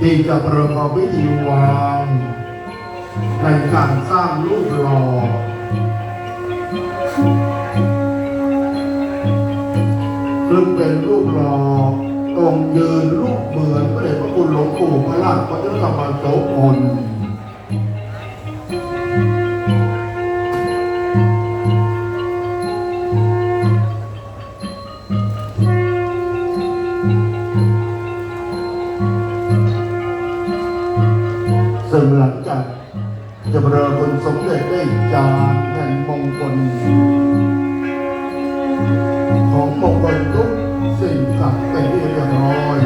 ที่จะประกอบพิธีวางในการสร้างรูปหล่อซึ่งเป็นรูปหล่อองค์ยืนรูปเหมือนพระเดชพระคุณหลวงปู่พระราชวัฒนธรรมโสพล ซึ่งหลังจากจะเบรอคุณสมเด็จได้จานแห่งมงคลของมงคลทุกสิ่งสับเป็นที่เรียบร้อย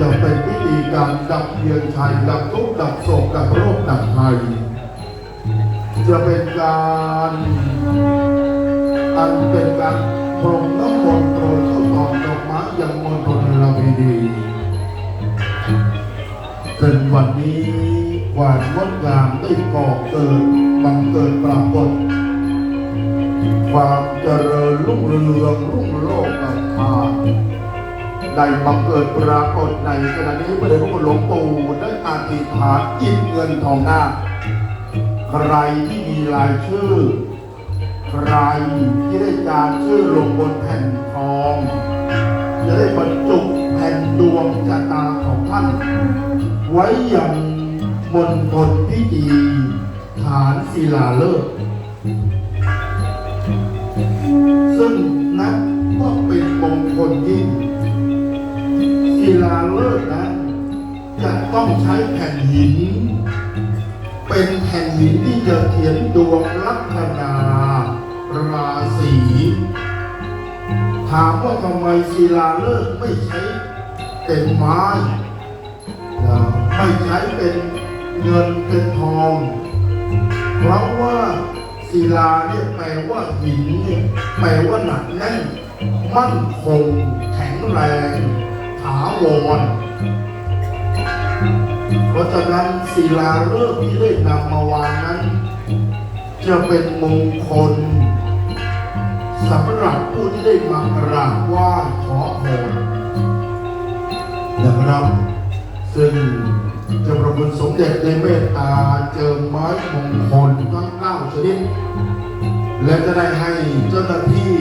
จะเป็นพิธีการดับเพียนชัยดับทุกข์ดับโศกดับโรคดับภัยจะเป็นการอันเป็นการพรมน้ำมนต์โปรยข้าตอกดอกไม้ยังมณฑลลาวีดี ซึ่งวันนี้ความงดงามได้ก่อเกิดบังเกิดปรากฏ ความเจริญรุ่งเรืองรุ่งโลกธาตุได้บังเกิดปรากฏในขณะนี้พระเดชพระคุณหลวงปู่ได้อธิษฐานจิตเงินทองหน้า ใครที่มีรายชื่อ ใครที่ได้จารชื่อลงบนแผ่นทอง จะได้บรรจุแผ่นดวงชะตาของท่าน ไว้ยังมณฑลพิธีฐานศิลาฤกษ์ซึ่งนับว่าเป็นมงคลยิ่งศิลาฤกษ์นั้นจะต้องใช้แผ่นหิน เป็นแผ่นหินที่จะเขียนดวงลัคนาราศีถามว่าทำไมศิลาฤกษ์ไม่ใช้เป็นไม้ ไม่ใช้เป็นเงินเป็นทอง เพราะว่าศิลาเนี่ยแปลว่าหินเนี่ยแปลว่าหนักแน่น มั่นคง แข็งแรงถาวรเพราะฉะนั้นศิลาฤกษ์ที่ได้นำมาวางนั้น จะเป็นมงคลสำหรับผู้ที่ได้มากราบไหว้ขอพรนะครับซึ่ง เจ้าพระคุณสมเด็จได้เมตตาเจิมไม้มงคลทั้งเก้าชนิด และจะได้ให้เจ้าหน้าที่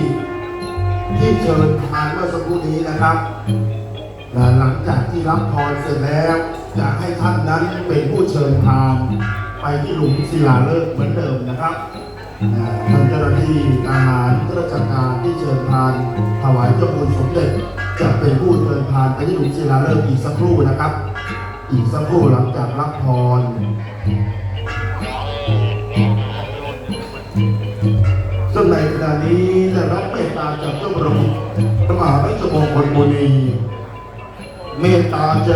ที่เชิญทานเมื่อสักครู่นี้นะครับหลังจากที่รับพรเสร็จแล้วจะให้ท่านนั้นเป็นผู้เชิญทานไปที่หลุมศิลาฤกษ์เหมือนเดิมนะครับอ่าทางเจ้าหน้าที่ทหารข้าราชการที่เชิญทานถวายเจ้าคุณสมเด็จจะเป็นผู้เชิญทานไปที่หลุมศิลาฤกษ์อีกสักครู่นะครับ อีกสักครู่หลังจากรับพรซึ่งในขณะนี้ได้รับเมตตาจากเจ้าพระองค์พระมหาวิชมงคลบุรีเมตตาจะ